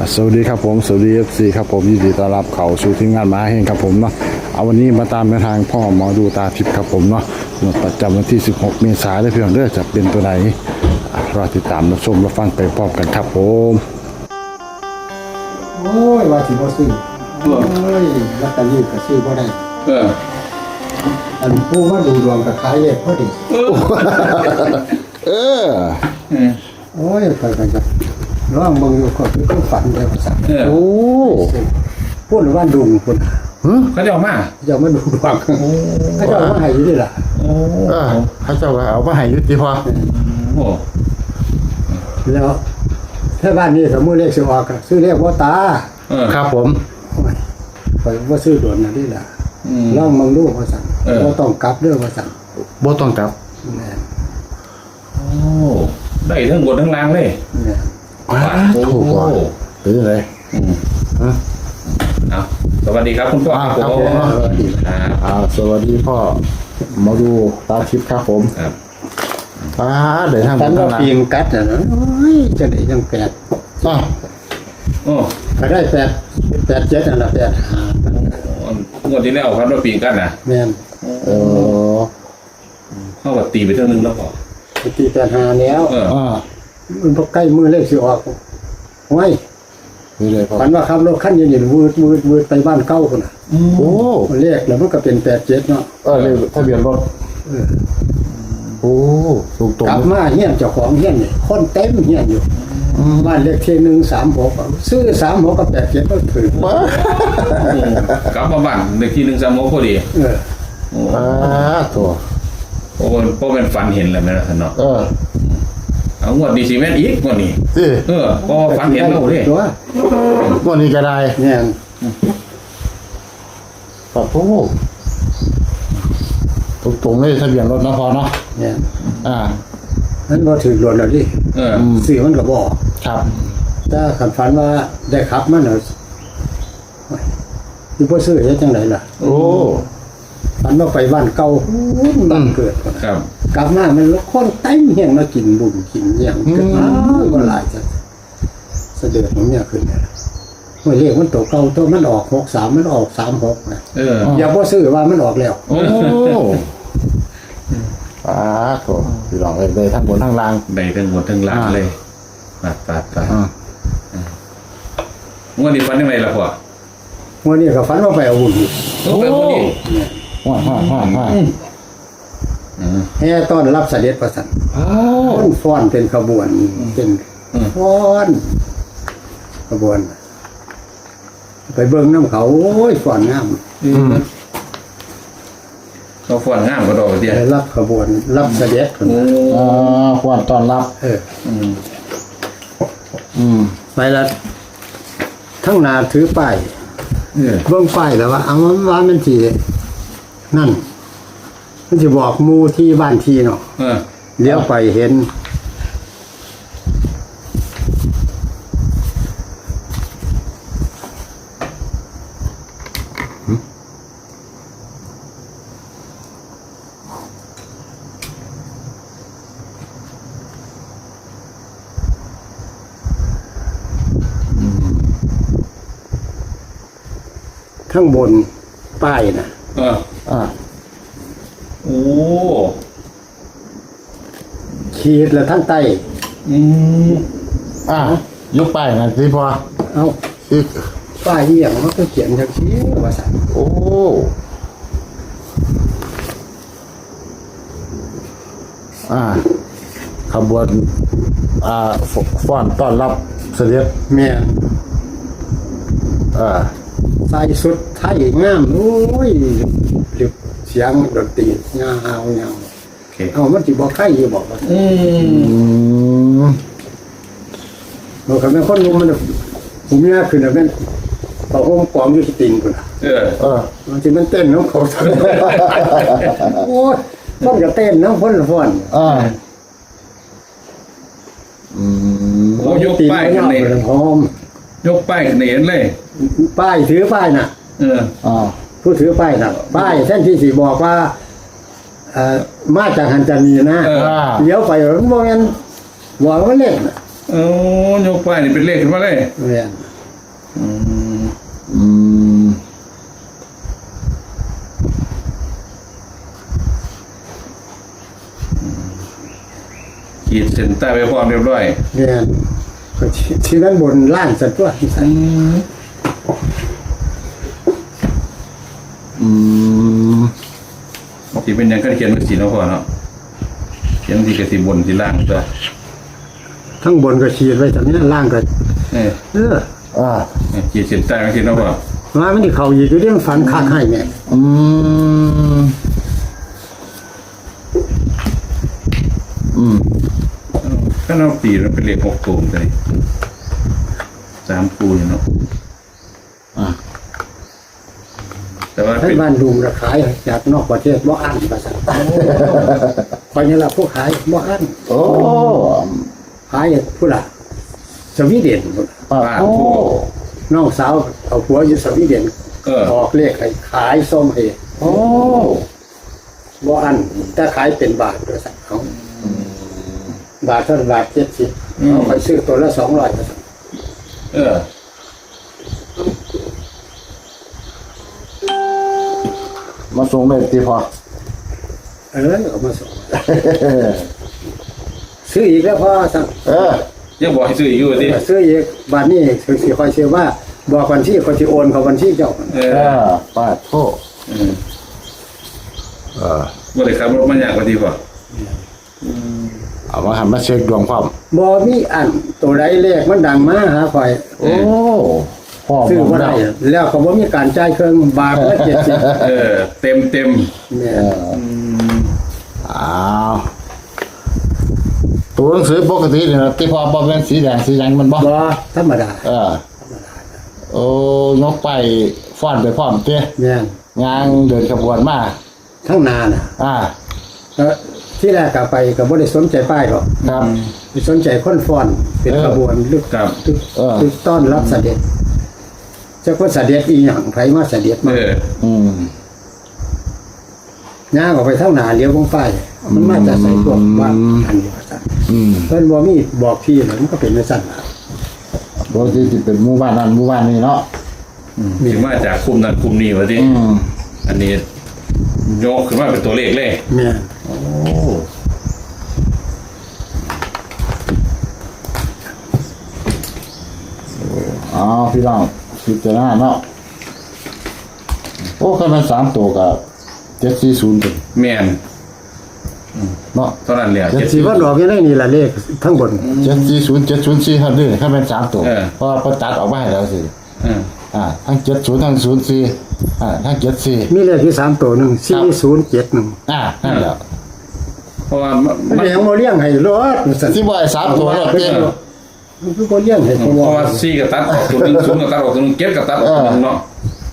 อ่าสวัสดีครับผมสวัสดีเอฟซีครับผมยินดีต้อนรับเข้าสู่ทีมงานหมาเฮงครับผมเนาะเอาวันนี้มาตามแนวทางพ่อหมอดูตาทิพย์ครับผมเนาะงวดประจำวันที่ 16 เมษายนได้เพียงเด้อจะเป็นตัวไหนอะรอติดตามรับชมรับฟังไปพร้อมกันครับผมโอ้ยว่าสิบ่ซื้อโอ้ยลอตเตอรี่ก็ซื้อบ่ได้เอออันผู้มาดูดวงก็ขายเลขพอดีเออเออโอ้ยไปกันกัน ร้องเบิ่งอยู่ก็คือต้องฝันได้ว่าซั่นเออโอ้พูดว่าดุงพุ่นเขาจะออกมาจะมาดูดวงเขาจะเอามาให้อยู่นี่ล่ะโอ้เออพระเจ้าก็เอามาให้อยุติพอโหแล้วถ้าบ้านนี้สมมุติเลขสิออกก็ซื้อเลขบ่ตาเออ ครับผม โอ้ยไปบ่ซื้อโดนนั่นนี่ล่ะอืมลองมองดูว่าซั่นเออบ่ต้องกลับเด้อว่าซั่นบ่ต้องกลับแม่นโอ้ได้ทั้งบนทั้งล่างเลย แม่น อ้าโอ้ถูกว่ะเป็นยังไงอืมฮะเอาสวัสดีครับคุณพ่ออ่าครับผมครับอ่าสวัสดีพ่อหมอดูตาทิพย์ครับผมครับอ่าเดี๋ยวทางฝันทาว่างหลังปีงกัดน่ะนะโอ้ยจะได้จังแปดอะโอ้ก็ได้แปดแปดเจ็ดนั่นแหละแปดห้างวดที่แล้วครับว่าปีกันนะแม่นเออเข้ากับตีไปเท่านึงแล้วพอไปตีแปดห้าแล้ว เอออ่า มันพอใกล้มือเลขสิออกไว้นี่เลยพ่อฝันว่าขับรถขั้นยืนๆวืดวืดวืดไปบ้านเก้าคนน่ะโอ้มันเลขแล้วมันก็เป็นแปดเจ็ดเนาะเออเลยทะเบียนรถเออโอ้ถูกตรงกลับมาเฮียนเจ้าของเฮียนนี่คนเต็มเฮียนอยู่บ้านเลขที่หนึ่งสามหกซื้อสามหกกับแปดเจ็ดก็ถือว้ากลับมาบ้านเด็กที่หนึ่งสามโมงพอดีเออโอ้อ่าตัวโหเพราะเป็นฝันเห็นแล้วไหมล่ะท่านเนาะเออ เอางวดดีซีแม่นอีกงวดนี้สิเออเพราะว่าฝันเห็นแล้วเลยตัววันนี้ก็ได้เนี่ยปรับโอ้ถูกตรงเลยทะเบียนรถนะพอเนาะเนี่ยอ่านั่นบ่ถือหล่นแล้วดิเออซื้อมันก็บอกครับถ้าขันฝันว่าได้ขับมันเนาะที่พ่ซื้อเฮ็ดจังไดล่ะ โอ้ ฝันว่าไปบ้านเก่าบ้านเกิดพุ่นครับ กลับมามันคนเต็มเฮียงมากินบุญกินเฮียงกันมาว่าหลายจะเสด็จของเนี่ยขึ้นเนี่ยเมื่อเรียกมันตกเก่าตัวมันออกหกสามมันออกสามหกนะเอออย่าพ่ซื้อว่ามันออกแล้วโอ้อ่าตัวพี่น้องเลยเลยทั้งบนทั้งล่างได้ทั้งหมดทั้งล่างเลยปาดปาดปาดอ่างวดนี้ฝันยังไงล่ะพ่อวันนี้ก็ฝันว่าไปเอาบุญอีกโอ้ ไปพอดีว้าว้าว้าว้าอืมแห่ต้อนรับเสด็จประสันโอ้ฟ้อนฟ้อนเป็นขบวน เป็นอืมฟ้อนขบวน ไปเบิ่งน้ำเขาโอ้ยฟ้อนงามอืมเขาฝันงามก็ดอกเดียวไปรับขบวน รับเสด็จพุ่นโอ้อ่าความต้อนรับ เอออืมอืมไปแล้วทั้งหนาถือป้ายเออเบิ่งป้ายแล้วว่าเอามันว่ามันสิ นั่น มันจะบอกหมูที่บ้านที่เนาะเออเลี้ยวไปเห็น ข้างบนป้ายนะเอออ่าโอ้ ขีแล้วทั้งใต้อืมอ่ายกไปนะสิพอเอาอีกป้ายเหี้ยงมันก็เขียนจังซี่ว่าซั่นโอ้อ่าขบวนอ่าฟฟ้อนต้อนรับเสด็จแม่นอ่าใส่สุดไทยงามโอ้ยเสียงดนตรียาวๆยาว เคเอามันสิบ่ใครอยู่บอกว่าอืมอืมบ่คันแม่นคนรู้มันผมเนี่ยขึ้นแล้วแม่นเอาห้มปลอมอยู่ที่ติงพุ่นน่ะเออเออมันสิมันเต้นน้ำเขาโอ้ยมันก็เต้นน้ำพ่นฟ้อนอ่าอืมโอ้ยกตีนป้ายมันขึ้นยาวเลยไปหอมยกป้ายขึ้นเห็นเลย ป้ายถือป้ายน่ะ เอออ่าผู้ถือป้ายน่ะป้ายแท่นที่สี่บอกว่า เอ่อมาจากหันจันนีนะเอออ่าเลี้ยวไปมันบ่แม่นบอกว่าเล่นน่ะโอ้ยกป้ายนี่เป็นเลขขึ้นมาเลยแม่นอืมอืมขีดเส้นใต้ไปพร้อมเรียบร้อยแม่นก็ที่ที่นั้นบนล่างสัตว์ตัวสัน อืม ที่เป็นหยังก็เขียนเป็นสีเนาะพ่อเนาะเขียนสีกับสีบนสีล่างตัวทั้งบนก็ขีดไว้จากนี้ล่างก็เออเอออ่าขีดเส้นใต้เป็นสีเนาะพ่อมาไม่ได้เขาอีกอยู่เรื่องฝันคักให้แม่อืมอืมถ้าเราตีมันเป็นเลขหกตัวเลยสามคูอยู่เนาะอ่า แต่ว่าให้เป็นบ้านดุงราขายจากนอกประเทศบ่อันภาษาคอยนี่ละผู้ขายบ่อันโอ้ขายผู้ละสวีเดนพุ่นปาโอ้น้องสาวเอาผัวอยู่สวีเดนเออออกเลขให้ขายส้มให้โอ้บ่อันแต่ขายเป็นบาทด้วยสักเขาบาทเท่าบาทเจ็ดสิบเอาไปซื้อตัวละสองร้อยเออ มาส่งเลยตีพอเออเอามาส่งซื้ออีกแล้วพ่อสั่งเออยังบอกให้ซื้ออีกอยู่ดิซื้ออีกบาทนี้ซื้อสิคอยซื้อว่าบอกวันที่คนที่โอนเขาวันที่เจ้าเอเอออปาโทอืมเออบ่ได้ขับรถมายากกว่าดีป่ะเอามาหันมาเช็คดวงความบ่มีอันตัวใดเลขมันดังมาหาคอย โอ้ พ่อซื้อบอกบ่แล้ได้วแล้วก็บ่มีการจ่ายเครื่องบาทละเจ็ดสิบเออ เต็มเต็มแม่เอออ้าวตัวหนังสือปกติเนี่ยที่พอบอกเป็นสีแดงสีหยังมันบอกบ่ธรรมดาเออโอ้ยกไปฟ้อนไปพร้อมเต้แม่นงานเดินขบวนมาทั้งนาน่ะอ่าแล้วที่แรกก็ไปก็บ่ได้สนใจป้ายหรอกครับ ไปสนใจคนฟ้อนเป็นเออ ขบวนลึกครับลึกเออลึกต้อนรับเสด็จ จะคนเสด็จอีหยังไผมาเสด็จมาเอออืมย่างออกไปเท่าหนาเลี้ยววงป้ายมันมาจากใส่พวกบ้านอันนี้ว่าซั่นอืมเพิ่นบ่มีบอกที่เลยมันก็เป็นจังซั่นล่ะปกติจะเป็นหมู่บ้านนั้นหมู่บ้านนี้เนาะมีมาจากคุมนั้นคุมนี้วะดิอืมอันนี้ยกขึ้นมาเป็นตัวเลขเลยแม่นโอ้เอาพี่น้อง พิจารณาเนาะโอ้คันมันสามตัวกับเจ็ดสี่ศูนย์เป็นแม่นเนาะเท่านั้นแหละสิว่าดอกยังได้นี่ล่ะเลขทั้งบนเจ็ดสี่ศูนย์เจ็ดศูนย์สี่ครับนี่ถ้าเป็นสามตัวเออเพราะว่าเพิ่นตัดออกมาให้แล้วสิเอออ่าทั้งเจ็ดศูนย์ทั้งศูนย์สี่อ่าทั้งเจ็ดสี่มีเลขที่3ตัวหนึง4071อ่านั่นแหละเพราะว่ามันยังบ่เลี้ยงให้รถว่าซั่นที่บ่ไอ้สามตัวแล้วเอเต็ มอมันคือบ่เลี้ยงให้เพตัวราะว่าซี่กับตัดออกตัวหนึงศูนย์กับตัดออกตัวหนึงเจ็ดกับตัดออกตัวหนึงเนาะ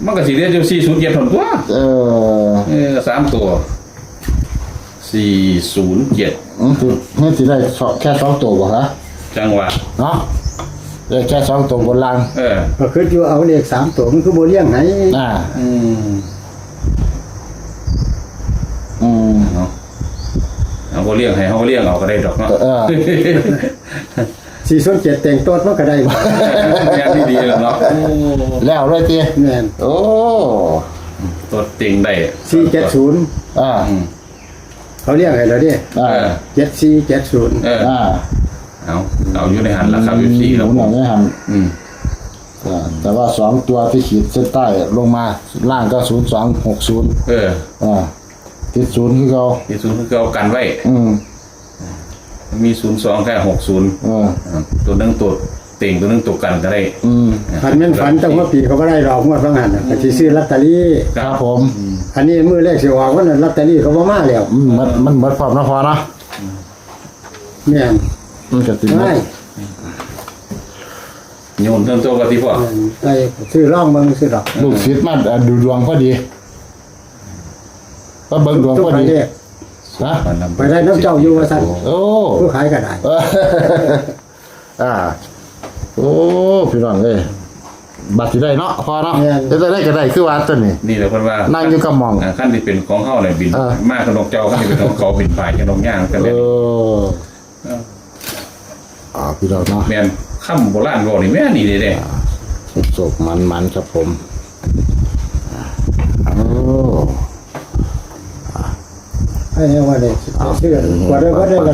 มันก็สิเรียกอยู่สี่ศูนย์เจ็ดผลตัวเออเออสามตัวสี่ศูนย์เจ็ดอืมคือนี่สิได้สองแค่สองตัวบ่ฮะจังหวะเนาะได้แค่สองตัวบนล่างเออ ก็คืออยู่เอาเลขสามตัวมันคือบ่เลี้ยงให้อ่าอืมอืมเนาะเอาก็เลี้ยงให้เขาก็เลี้ยงเอาก็ได้ดอกเนาะ เออ 407แต่งตัวมันก็ได้บ่งานที่ดีเลยเนาะแล้วเลยตีแม่นโอ้ตัวเต็งได้470อ่าอืมเขาเรียกให้แล้วเด้เออ่าอ7470เอออ่าเอาเอาอยู่ในหันละครับอยู่สี่หครับมุนเอาไม่หันอืมอ่าแต่ว่าสองตัวที่ขีดเส้นใต้ลงมาล่างก็ศูนย์สองหกศูนย์เอออ่าติดศูนย์คือเขาที่ศูนย์คือเอากันไว้ อืม มีศูนย์สองแค่หกศูนย์เออตัวหนึงตัวเต่งตัวหนึงตัวกันก็ได้อืมฝันแม่นฝันตั้งว่าปีเขาบ่ได้ดอกงวดว่างั้นน่ะก็สิซื้อลอตเตอรี่ ครับผมอันนี้มื้อแรกสิออกว่านั้นลอตเตอรี่เขาบ่มาแล้วอืมมันมันเหมือนความนะพอเนาะแม่นมันจะติดใช่โยนเติมตัวกันที่พ่อไอ้ซื้อร่องเบิ่งซื้อดอกลูกศิษย์มันอะดูดวงพอดีก็เบิ่งดวงทุกพอไปดีเด้ ไปได้น้ำเจ้าอยู่ว่าสั่นโอ้ผู้ขายก็ได้อ่า โอ้พี่น้องเอ้บัดรสิได้เนาะพอเนาะจะได้ก็ได้คือว่าตัวนี้นี่แหละเพื่อนว่านั่งอยู่กับมองขั้นที่เป็นของเข้าเลยบิน มากขนมเจ้าขั้นที่เป็นของเขาบินฝ่ายกับนกย่างกันเลยอ่าพี่น้องเนาะแม่นข้ามโบราณบอกนี่แม่นี่เด้ๆสุกมันมันครับผมโอ้ 哎呀，我的，这个，我这，我这个。